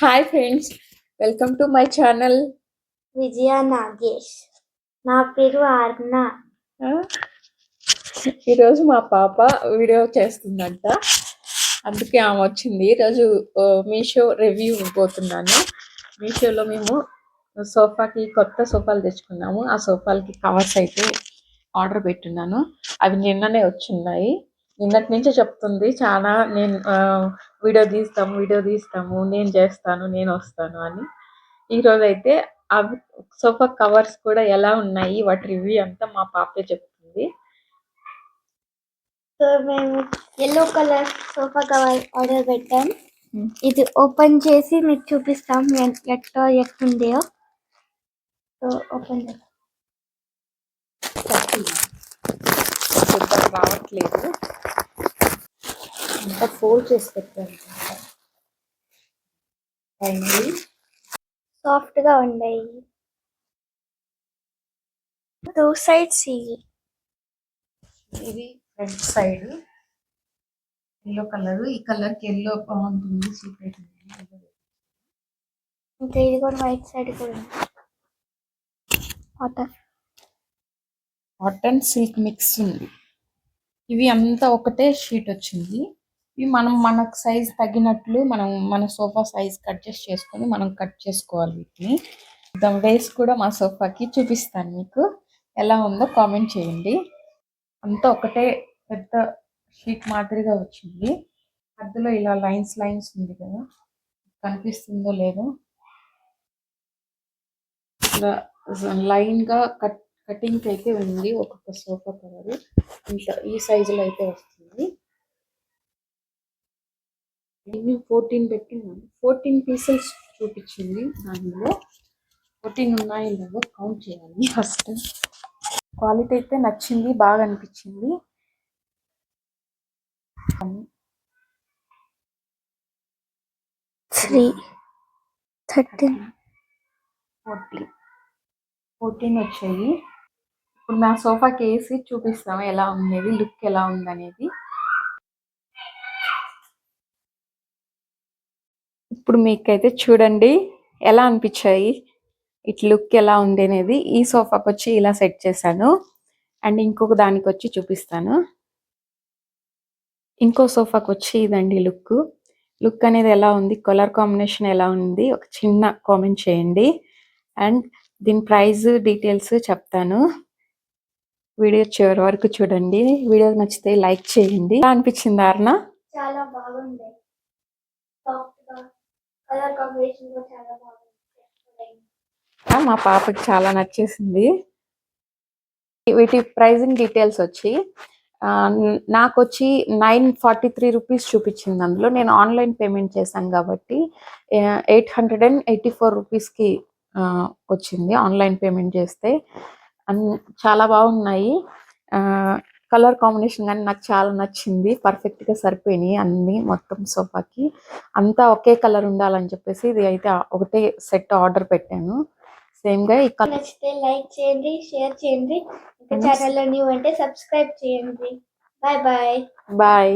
Hi friends welcome to my channel Vijaya Nagesh. నా పేరు అర్ణ ఈరోజు మా పాప వీడియో చేస్తుందంట. అందుకే ఆమె వచ్చింది. ఈరోజు మీషో రివ్యూ ఇవ్వబోతున్నాను మీషోలో మేము సోఫాకి కొత్త సోఫాలు తెచ్చుకున్నాము. ఆ సోఫాలకి కవర్స్ అయితే ఆర్డర్ పెట్టున్నాను. అవి నిన్ననే వచ్చున్నాయి. నిన్నటి నుంచే చెప్తుంది. చాలా నేను వీడియో తీస్తాము వీడియో తీస్తాము నేను చేస్తాను నేను వస్తాను అని. ఈ రోజు అయితే అవి సోఫా కవర్స్ కూడా ఎలా ఉన్నాయి వాటి రివ్యూ అంతా మా పాపే చెప్తుంది. సో మేము yellow colour sofa cover order పెట్టాం. ఇది ఓపెన్ చేసి మీకు చూపిస్తాం ఎట్లా ఎట్లుందో సో ఓపెన్ చేస్తాం. రావట్లేదు అంతా ఫోల్డ్ చేసి పెట్టాను ఫైనలీ సాఫ్ట్గా ఉన్నాయి టూ సైడ్స్ ఇవి. ఇది ఫ్రంట్ సైడ్ ఎల్లో కలర్ ఈ కలర్కి ఎల్లో బాగుంటుంది. సూట్ అవుతుంది ఇంకా ఇది కూడా వైట్ సైడ్ కూడా కాటన్ కాటన్ సిల్క్ మిక్స్ ఉంది. ఇవి అంతా ఒకటే షీట్ వచ్చింది. ఇవి మనం మనకు సైజ్ తగినట్లు మనం మన సోఫా సైజ్ అడ్జస్ట్ చేసుకొని మనం కట్ చేసుకోవాలి వీటిని. దాని వేస్ కూడా మా సోఫాకి చూపిస్తాను మీకు. ఎలా ఉందో కామెంట్ చేయండి. అంతా ఒకటే పెద్ద షీట్ మాదిరిగా వచ్చింది. మధ్యలో ఇలా లైన్స్ లైన్స్ ఉంది కదా. కనిపిస్తుందో లేదో. ఇలా లైన్గా కట్ కటింగ్ అయితే ఉంది. ఒక్కొక్క సోఫా కవర్ ఇంత ఈ సైజులో అయితే వస్తుంది. నేను ఫోర్టీన్ పెట్టినాను. ఫోర్టీన్ పీసెస్ చూపించింది దానిలో. ఫోర్టీన్ ఉన్నాయి లేవో కౌంట్ చేయాలి ఫస్ట్ క్వాలిటీ అయితే నచ్చింది బాగా అనిపించింది. త్రీ థర్టీన్ ఫోర్టీన్ ఫోర్టీన్ వచ్చాయి. ఇప్పుడు నా సోఫాకి వేసి చూపిస్తాం ఎలా ఉండేది లుక్ ఎలా ఉందనేది. ఇప్పుడు మీకైతే చూడండి ఎలా అనిపించాయి? ఇట్ లుక్ ఎలా ఉంది అనేది ఈ సోఫాకి వచ్చి ఇలా సెట్ చేశాను. అండ్ ఇంకొక దానికి వచ్చి చూపిస్తాను. ఇంకో సోఫాకి వచ్చి ఇదండి లుక్. లుక్ అనేది ఎలా ఉంది? కలర్ కాంబినేషన్ ఎలా ఉంది? ఒక చిన్న కామెంట్ చేయండి. అండ్ దీని ప్రైస్ డీటెయిల్స్ చెప్తాను. వీడియో చివరి వరకు చూడండి. వీడియో నచ్చితే లైక్ చేయండి. ఎలా అనిపించింది అర్ణ? చాలా బాగుంది. కలర్ కాంబినేషన్ కూడా చాలా బాగుంది మా పాపకి చాలా నచ్చేసింది. వీటి ప్రైజింగ్ డీటెయిల్స్ వచ్చి నాకు వచ్చి నైన్ ఫార్టీ త్రీ రూపీస్ చూపించింది అందులో. నేను ఆన్లైన్ పేమెంట్ చేశాను కాబట్టి eight hundred and eighty four రూపీస్కి వచ్చింది ఆన్లైన్ పేమెంట్ చేస్తే. అన్- చాలా బాగున్నాయి. కలర్ కాంబినేషన్ కానీ నాకు చాలా నచ్చింది. పర్ఫెక్ట్గా సరిపోయినాయి అన్ని మొత్తం సోఫాకి. అంతా ఒకే కలర్ ఉండాలని చెప్పేసి ఇది అయితే ఒకటే సెట్ ఆర్డర్ పెట్టాను. సేమ్గా ఈ కలర్ నచ్చితే లైక్ చేయండి షేర్ చేయండి. ఇంకా. ఛానల్లో న్యూ అంటే సబ్స్క్రైబ్ చేయండి. Bye bye bye